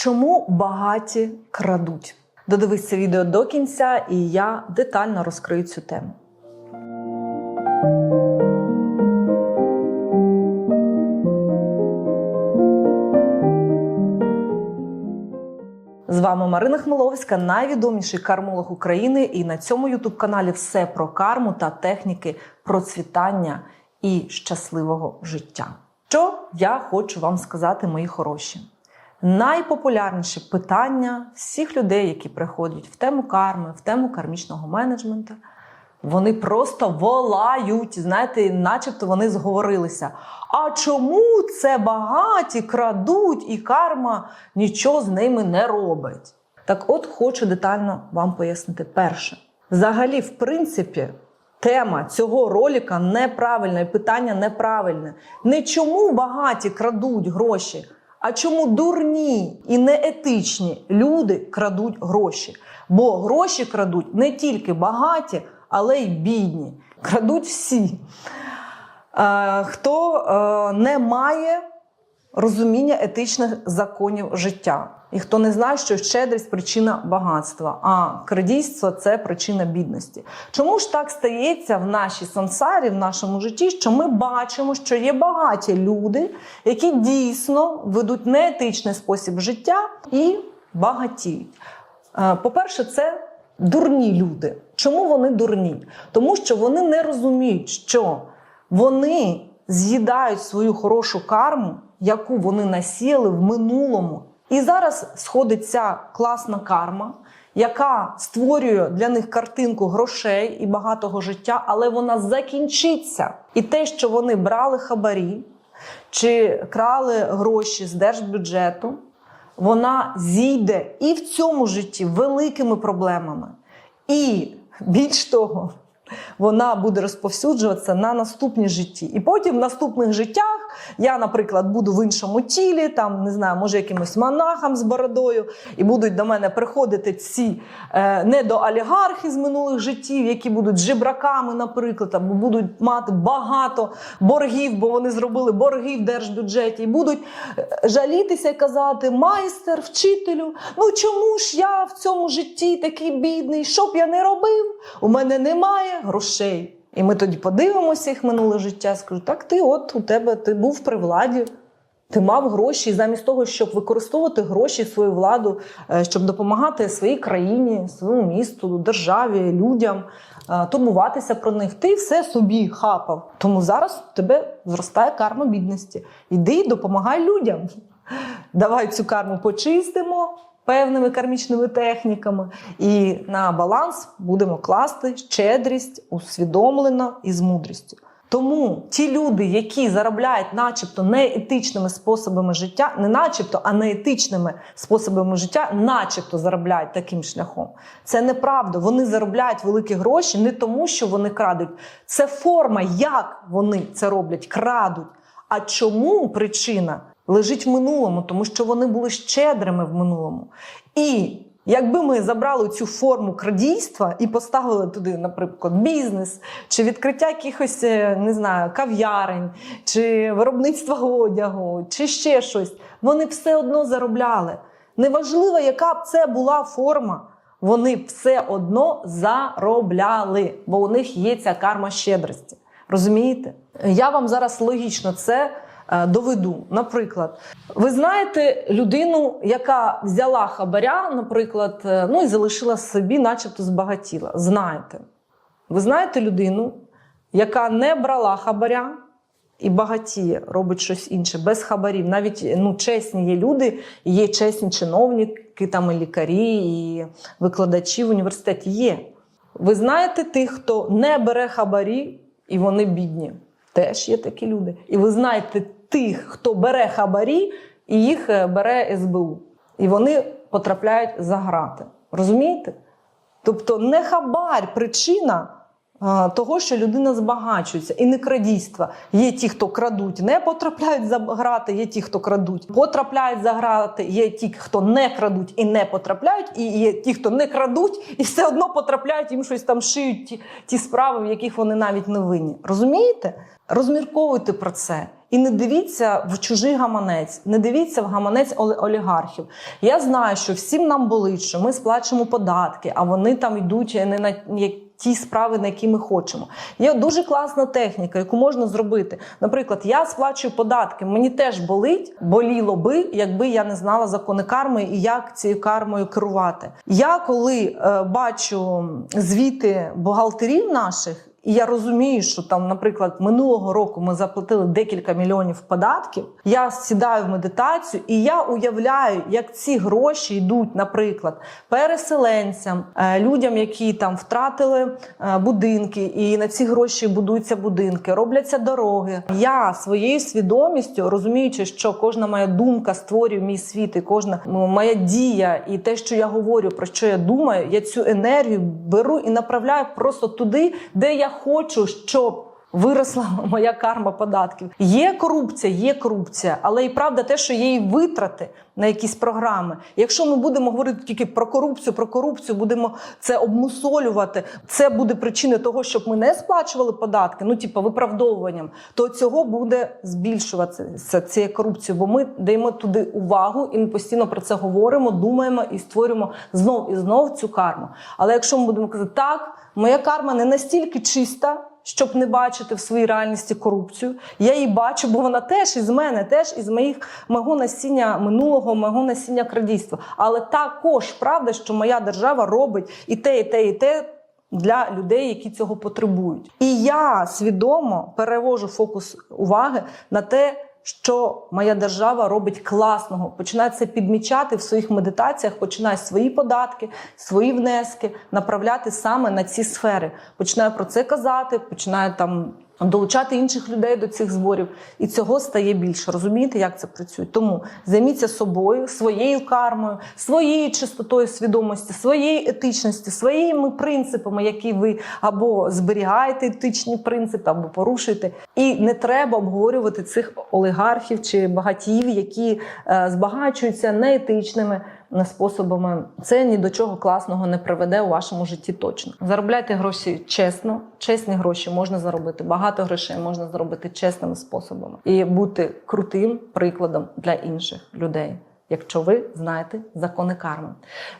Чому багаті крадуть? Додивись це відео до кінця, і я детально розкрию цю тему. З вами Марина Хмеловська, найвідоміший кармолог України. І на цьому ютуб-каналі все про карму та техніки процвітання і щасливого життя. Що я хочу вам сказати, мої хороші? Найпопулярніше питання всіх людей, які приходять в тему карми, в тему кармічного менеджменту, вони просто волають, знаєте, начебто вони зговорилися. А чому це багаті крадуть і карма нічого з ними не робить? Так от хочу детально вам пояснити. Перше, взагалі, в принципі, тема цього ролика неправильна і питання неправильне. Не чому багаті крадуть гроші, а чому дурні і неетичні люди крадуть гроші. Бо гроші крадуть не тільки багаті, але й бідні. Крадуть всі. Е, хто е, не має розуміння етичних законів життя, і хто не знає, що щедрість причина багатства, а крадійство це причина бідності. Чому ж так стається в нашій сансарі, в нашому житті, що ми бачимо, що є багаті люди, які дійсно ведуть неетичний спосіб життя і багатіють? Е, По-перше, це дурні люди. Чому вони дурні? Тому що вони не розуміють, що вони з'їдають свою хорошу карму, яку вони насіяли в минулому. І зараз сходить ця класна карма, яка створює для них картинку грошей і багатого життя, але вона закінчиться. І те, що вони брали хабарі чи крали гроші з держбюджету, вона зійде і в цьому житті великими проблемами. І більш того, вона буде розповсюджуватися на наступні житті. І потім в наступних життях я, наприклад, буду в іншому тілі, там не знаю, може якимось монахом з бородою, і будуть до мене приходити ці е, недоолігархи з минулих життів, які будуть жебраками, наприклад, або будуть мати багато боргів, бо вони зробили борги в держбюджеті, і будуть е, жалітися і казати: майстер, вчителю, ну чому ж я в цьому житті такий бідний? Що б я не робив? У мене немає грошей. І ми тоді подивимося їх минуле життя. Скажу, так ти от у тебе ти був при владі. Ти мав гроші, і замість того, щоб використовувати гроші, свою владу, е, щоб допомагати своїй країні, своєму місту, державі, людям, е, турбуватися про них, ти все собі хапав. Тому зараз у тебе зростає карма бідності. Іди і допомагай людям. Давай цю карму почистимо певними кармічними техніками, і на баланс будемо класти щедрість усвідомлено і з мудрістю. Тому ті люди, які заробляють, начебто, неетичними способами життя, не начебто, а неетичними способами життя, начебто заробляють таким шляхом. Це неправда. Вони заробляють великі гроші не тому, що вони крадуть. Це форма, як вони це роблять, крадуть. А чому причина лежить в минулому? Тому що вони були щедрими в минулому. І Якби ми забрали цю форму крадійства і поставили туди, наприклад, бізнес, чи відкриття якихось е, не знаю, кав'ярень, чи виробництва одягу, чи ще щось, вони все одно заробляли. Неважливо, яка б це була форма, вони все одно заробляли, бо у них є ця карма щедрості. Розумієте? Я вам зараз логічно це доведу. Наприклад, ви знаєте людину, яка взяла хабаря, наприклад, е, ну і залишила собі, начебто збагатіла. Знаєте. Ви знаєте людину, яка не брала хабаря і багатіє, робить щось інше, без хабарів. Навіть ну, чесні є люди, є чесні чиновники, там і лікарі, і викладачі в університеті є. Ви знаєте тих, хто не бере хабарі, і вони бідні. Теж є такі люди. І ви знаєте тих, хто бере хабарі, і їх е, бере СБУ. І вони потрапляють за грати. Розумієте? Тобто не хабар причина а, того, що людина збагачується, і не крадійства. Є ті, хто крадуть, не потрапляють за грати, є ті, хто крадуть, потрапляють за грати, є ті, хто не крадуть і не потрапляють, і є ті, хто не крадуть, і все одно потрапляють, їм щось там шиють ті, ті справи, в яких вони навіть не винні. Розумієте? Розмірковуйте про це. І не дивіться в чужий гаманець, не дивіться в гаманець олі- олігархів. Я знаю, що всім нам болить, що ми сплачуємо податки, а вони там йдуть не на ті справи, на які ми хочемо. Є дуже класна техніка, яку можна зробити. Наприклад, я сплачую податки. Мені теж болить, боліло би, якби я не знала закони карми і як цією кармою керувати. Я коли е, бачу звіти бухгалтерів наших. І я розумію, що там, наприклад, минулого року ми заплатили декілька мільйонів податків. Я сідаю в медитацію і я уявляю, як ці гроші йдуть, наприклад, переселенцям, е, людям, які там втратили е, будинки, і на ці гроші будуються будинки, робляться дороги. Я своєю свідомістю, розуміючи, що кожна моя думка створює мій світ, і кожна моя дія, і те, що я говорю, про що я думаю, я цю енергію беру і направляю просто туди, де я хочу, щоб. Виросла моя карма податків. Є корупція, є корупція, але і правда те, що є і витрати на якісь програми. Якщо ми будемо говорити тільки про корупцію, про корупцію, будемо це обмусолювати, це буде причиною того, щоб ми не сплачували податки, ну типу виправдовуванням, то цього буде збільшуватися цієї корупції, бо ми даємо туди увагу, і ми постійно про це говоримо, думаємо і створюємо знов і знов цю карму. Але якщо ми будемо казати, так, моя карма не настільки чиста щоб не бачити в своїй реальності корупцію. Я її бачу, бо вона теж із мене, теж із моїх мого насіння минулого, мого насіння крадійства. Але також правда, що моя держава робить і те, і те, і те. Для людей, які цього потребують, і я свідомо перевожу фокус уваги на те, що моя держава робить класного, починає це підмічати в своїх медитаціях, починає свої податки, свої внески направляти саме на ці сфери. Починає про це казати, починає там. Долучати інших людей до цих зборів, і цього стає більше. Розумієте, як це працює? Тому займіться собою, своєю кармою, своєю чистотою свідомості, своєю етичністю, своїми принципами, які ви або зберігаєте етичні принципи, або порушуєте. І не треба обговорювати цих олігархів чи багатіїв, які е, збагачуються неетичними способами. Це ні до чого класного не приведе у вашому житті точно. Заробляйте гроші чесно, чесні гроші можна заробити. Багато грошей можна заробити чесними способами і бути крутим прикладом для інших людей. Якщо ви знаєте закони карми,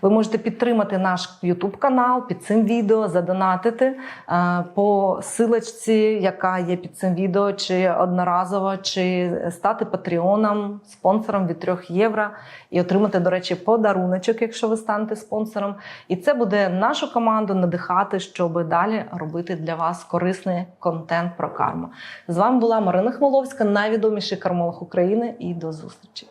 ви можете підтримати наш YouTube канал під цим відео, задонатити е, по силочці, яка є під цим відео, чи одноразово, чи стати патреоном, спонсором від 3 євро і отримати, до речі, подаруночок, якщо ви станете спонсором. І це буде нашу команду надихати, щоб далі робити для вас корисний контент про карму. З вами була Марина Хмеловська, найвідоміший кармолог України, і до зустрічі.